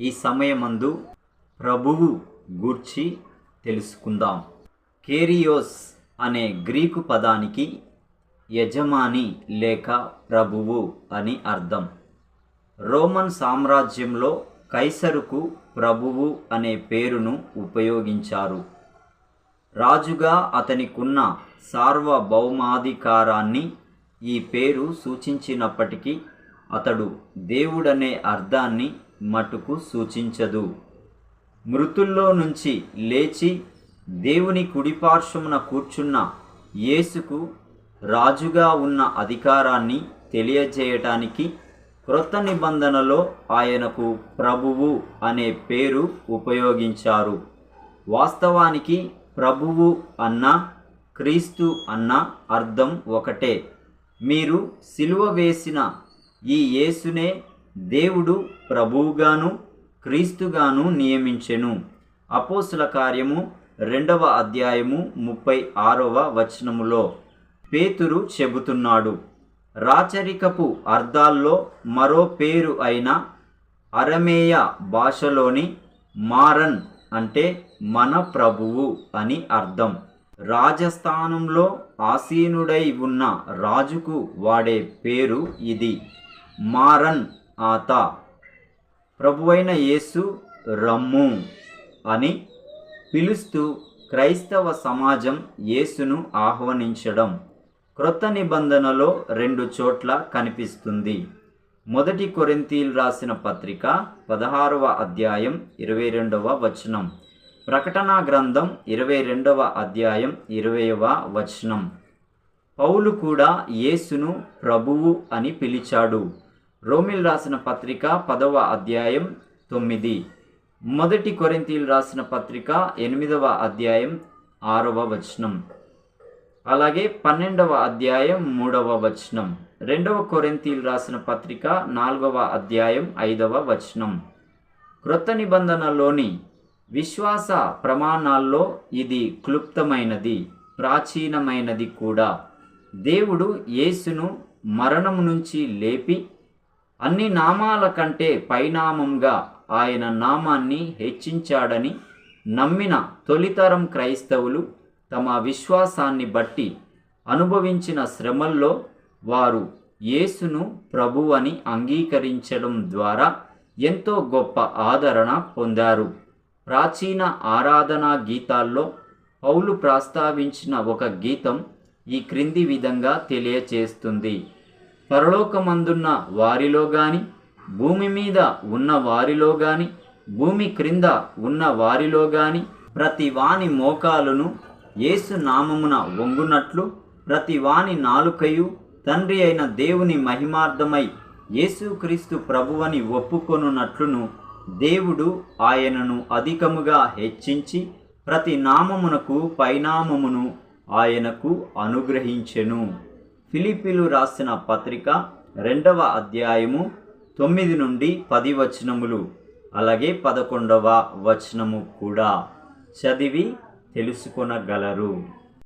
ఈ సమయమందు ప్రభువు గూర్చి తెలుసుకుందాం. కేరియోస్ అనే గ్రీకు పదానికి యజమాని లేక ప్రభువు అని అర్థం. రోమన్ సామ్రాజ్యంలో కైసరుకు ప్రభువు అనే పేరును ఉపయోగించారు. రాజుగా అతనికున్న సార్వభౌమాధికారాన్ని ఈ పేరు సూచించినప్పటికీ అతడు దేవుడనే అర్థాన్ని మటుకు సూచించదు. మృతుల్లో నుంచి లేచి దేవుని కుడిపార్శ్వమున కూర్చున్న యేసుకు రాజుగా ఉన్న అధికారాన్ని తెలియజేయటానికి క్రొత్త నిబంధనలో ఆయనకు ప్రభువు అనే పేరు ఉపయోగించారు. వాస్తవానికి ప్రభువు అన్న క్రీస్తు అన్న అర్థం ఒకటే. మీరు సిలువ వేసిన ఈ యేసునే దేవుడు ప్రభువుగాను క్రీస్తుగాను నియమించెను. అపోసుల కార్యము రెండవ అధ్యాయము ముప్పై ఆరవ వచనములో పేతురు చెబుతున్నాడు. రాచరికపు అర్థాల్లో మరో పేరు అయిన అరమేయ భాషలోని మారన్ అంటే మన ప్రభువు అని అర్థం. రాజస్థానంలో ఆసీనుడై ఉన్న రాజుకు వాడే పేరు ఇది. మారన్ ఆత. ప్రభువైన యేసు రమ్ము అని పిలుస్తూ క్రైస్తవ సమాజం యేసును ఆహ్వానించడం క్రొత్త నిబంధనలో రెండు చోట్ల కనిపిస్తుంది. మొదటి కొరింతీలు రాసిన పత్రిక పదహారవ అధ్యాయం ఇరవై రెండవ వచనం. ప్రకటనా గ్రంథం ఇరవై రెండవ అధ్యాయం ఇరవైవ వచనం. పౌలు కూడా యేసును ప్రభువు అని పిలిచాడు. రోమిల్ రాసిన పత్రిక పదవ అధ్యాయం తొమ్మిది. మొదటి కొరింతీలు రాసిన పత్రిక ఎనిమిదవ అధ్యాయం ఆరవ వచనం. అలాగే పన్నెండవ అధ్యాయం మూడవ వచనం. రెండవ కొరింతీలు రాసిన పత్రిక నాలుగవ అధ్యాయం ఐదవ వచనం. క్రొత్త నిబంధనలోని విశ్వాస ప్రమాణాల్లో ఇది క్లుప్తమైనది ప్రాచీనమైనది కూడా. దేవుడు యేసును మరణం నుంచి లేపి అన్ని నామాల కంటే పైనామంగా ఆయన నామాన్ని హెచ్చించాడని నమ్మిన తొలితరం క్రైస్తవులు తమ విశ్వాసాన్ని బట్టి అనుభవించిన శ్రమల్లో వారు యేసును ప్రభు అని అంగీకరించడం ద్వారా ఎంతో గొప్ప ఆదరణ పొందారు. ప్రాచీన ఆరాధనా గీతాల్లో పౌలు ప్రస్తావించిన ఒక గీతం ఈ క్రింది విధంగా తెలియచేస్తుంది. పరలోకమందున్న వారిలో గాని భూమి మీద ఉన్న వారిలో గాని భూమి క్రింద ఉన్న వారిలో గాని ప్రతి వాని మోకాలును యేసు నామమున వంగునట్లు ప్రతి వాని నాలుకయు తండ్రి అయిన దేవుని మహిమార్థమై యేసుక్రీస్తు ప్రభువని ఒప్పుకొనున్నట్లును దేవుడు ఆయనను అధికముగా హెచ్చించి ప్రతి నామమునకు పైనామమును ఆయనకు అనుగ్రహించెను. ఫిలిపిలు రాసిన పత్రిక రెండవ అధ్యాయము తొమ్మిది నుండి పది వచనములు అలాగే పదకొండవ వచనము కూడా చదివి తెలుసుకొనగలరు.